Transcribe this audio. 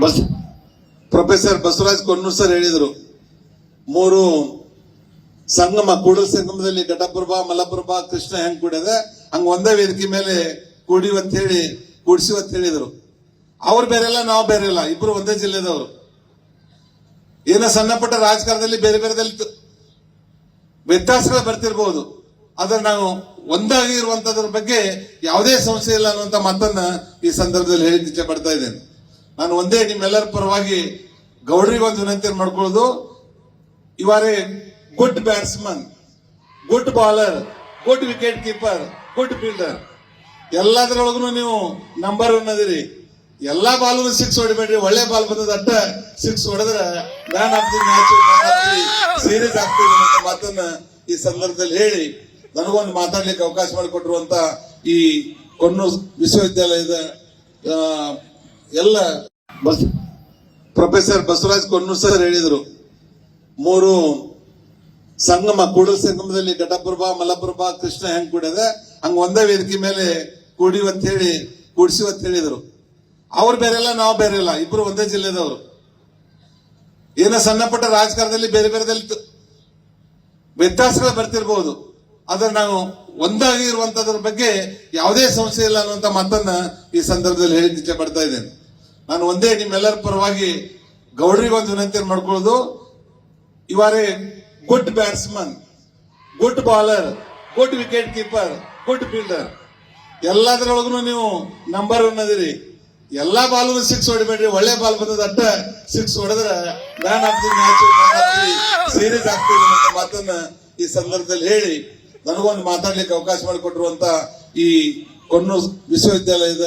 Bus professor Basavaraj Konnur sir ಹೇಳಿದರು, ಮೂರು ಸಂಗಮ, ಕೂಡಲ ಸಂಗಮದಲ್ಲಿ ಘಟಪ್ರಭಾ, ಮಲಪ್ರಭಾ, ಕೃಷ್ಣ ಹೆಂಗ್ ಕೂಡಿದೆ ಹಂಗ ಒಂದೇ ವೇದಿಕೆ ಮೇಲೆ ಕೂಡಿವಂತ ಹೇಳಿ, ಕೂಡಿಸಿವಂತ ಹೇಳಿದರು. ಅವ್ರು ಬೇರೆಲ್ಲ, ನಾವು ಬೇರೆ ಇಲ್ಲ ಇಬ್ರು ಒಂದೇ ಜಿಲ್ಲೆದವರು. ಏನೋ ಸಣ್ಣ ಪುಟ್ಟ ರಾಜಕಾರಣದಲ್ಲಿ ಬೇರೆ ಬೇರೆದಲ್ಲಿ ವ್ಯತ್ಯಾಸಗಳು ಬರ್ತಿರ್ಬೋದು. ಆದ್ರೆ ನಾವು ಒಂದಾಗಿ ಇರುವಂತದ್ರ ಬಗ್ಗೆ ಯಾವುದೇ ಸಮಸ್ಯೆ ಇಲ್ಲ ಅನ್ನುವಂತ ಮಾತನ್ನ ಈ ಸಂದರ್ಭದಲ್ಲಿ ಹೇಳಿ ಇಚ್ಛೆ ಪಡ್ತಾ ಇದ್ದೇನೆ. ನಾನು ಒಂದೇ ನಿಮ್ಮೆಲ್ಲರ ಪರವಾಗಿ ಗೌಡ್ರಿಗೊಂದು ವಿನಂತಿ ಮಾಡ್ಕೊಳ್ಳೋದು. ಇವಾರೇ good batsman good bowler good wicket keeper good fielder ಎಲ್ಲದರೊಳಗೂ ನೀವು ನಂಬರ್ ಒನ್ ಅದಿರಿ. ಎಲ್ಲಾ ಬಾಲ್ಗೂ ಸಿಕ್ಸ್ ಹೊಡಿಬೇಡ್ರಿ. ಒಳ್ಳೆ ಬಾಲ್ ಬಂದದ ಅಟ್ಟ ಸಿಕ್ಸ್ ಹೊಡೆದ್ರೆ man of the match series ಆಗ್ತೀವಿ ಅಂತ ಮಾತನ್ನ ಈ ಸಂದರ್ಭದಲ್ಲಿ ಹೇಳಿ. ನನಗೊಂದು ಮಾತಾಡ್ಲಿಕ್ಕೆ ಅವಕಾಶ ಮಾಡಿಕೊಟ್ಟಿರುವಂತ ಈ ಕೊಣ್ಣೂರು ವಿಶ್ವವಿದ್ಯಾಲಯದ ಎಲ್ಲ ಬಸ್ ಪ್ರೊಫೆಸರ್ ಬಸವರಾಜ್ ಕೊನ್ನೂರ್ ಸರ್ ಹೇಳಿದರು, ಮೂರು ಸಂಗಮ, ಕೂಡಲ ಸಂಗಮದಲ್ಲಿ ಘಟಪ್ರಭಾ, ಮಲಪ್ರಭಾ, ಕೃಷ್ಣ ಹೆಂಗ್ ಕೂಡಿದೆ ಹಂಗ ಒಂದೇ ವೇದಿಕೆ ಮೇಲೆ ಕೂಡಿವಂತ ಹೇಳಿ, ಕೂಡಿಸಿವಂತ ಹೇಳಿದರು. ಅವ್ರು ಬೇರೆ ಇಲ್ಲ ನಾವು ಬೇರೆ ಇಲ್ಲ ಇಬ್ರು ಒಂದೇ ಜಿಲ್ಲೆದವರು. ಏನೋ ಸಣ್ಣ ಪುಟ್ಟ ರಾಜಕಾರಣದಲ್ಲಿ ಬೇರೆ ಬೇರೆದಲ್ಲಿ ವ್ಯತ್ಯಾಸಗಳು ಬರ್ತಿರ್ಬೋದು. ಆದ್ರೆ ನಾವು ಒಂದಾಗಿ ಇರುವಂತದ್ರ ಬಗ್ಗೆ ಯಾವುದೇ ಸಮಸ್ಯೆ ಇಲ್ಲ ಅನ್ನುವಂತ ಮಾತನ್ನ ಈ ಸಂದರ್ಭದಲ್ಲಿ ಹೇಳಿ ಇಚ್ಛೆ ಪಡ್ತಾ ಇದ್ದೇನೆ. ನಾನು ಒಂದೇ ನಿಮ್ಮೆಲ್ಲರ ಪರವಾಗಿ ಗೌಡ್ರಿಗೊಂದು ವಿನಂತಿ ಮಾಡ್ಕೊಳ್ಳೋದು. ಇವರೇ good batsman good bowler good wicket keeper good fielder ಎಲ್ಲದರೊಳಗೂ ನೀವು ನಂಬರ್ ಒನ್ ಅದಿರಿ. ಎಲ್ಲಾ ಬಾಲ್ಗೂ ಸಿಕ್ಸ್ ಹೊಡಿಬೇಡ್ರಿ. ಒಳ್ಳೆ ಬಾಲ್ ಬಂದದ ಅಟ್ಟ ಸಿಕ್ಸ್ ಹೊಡೆದ್ರೆ man of the match series ಆಗ್ತೀವಿ ಅನ್ನೋ ಮಾತನ್ನ ಈ ಸಂದರ್ಭದಲ್ಲಿ ಹೇಳಿ. ನನಗೊಂದು ಮಾತಾಡ್ಲಿಕ್ಕೆ ಅವಕಾಶ ಮಾಡಿಕೊಟ್ಟಿರುವಂತ ಈ ಕೊಣ್ಣೂರು ವಿಶ್ವವಿದ್ಯಾಲಯದ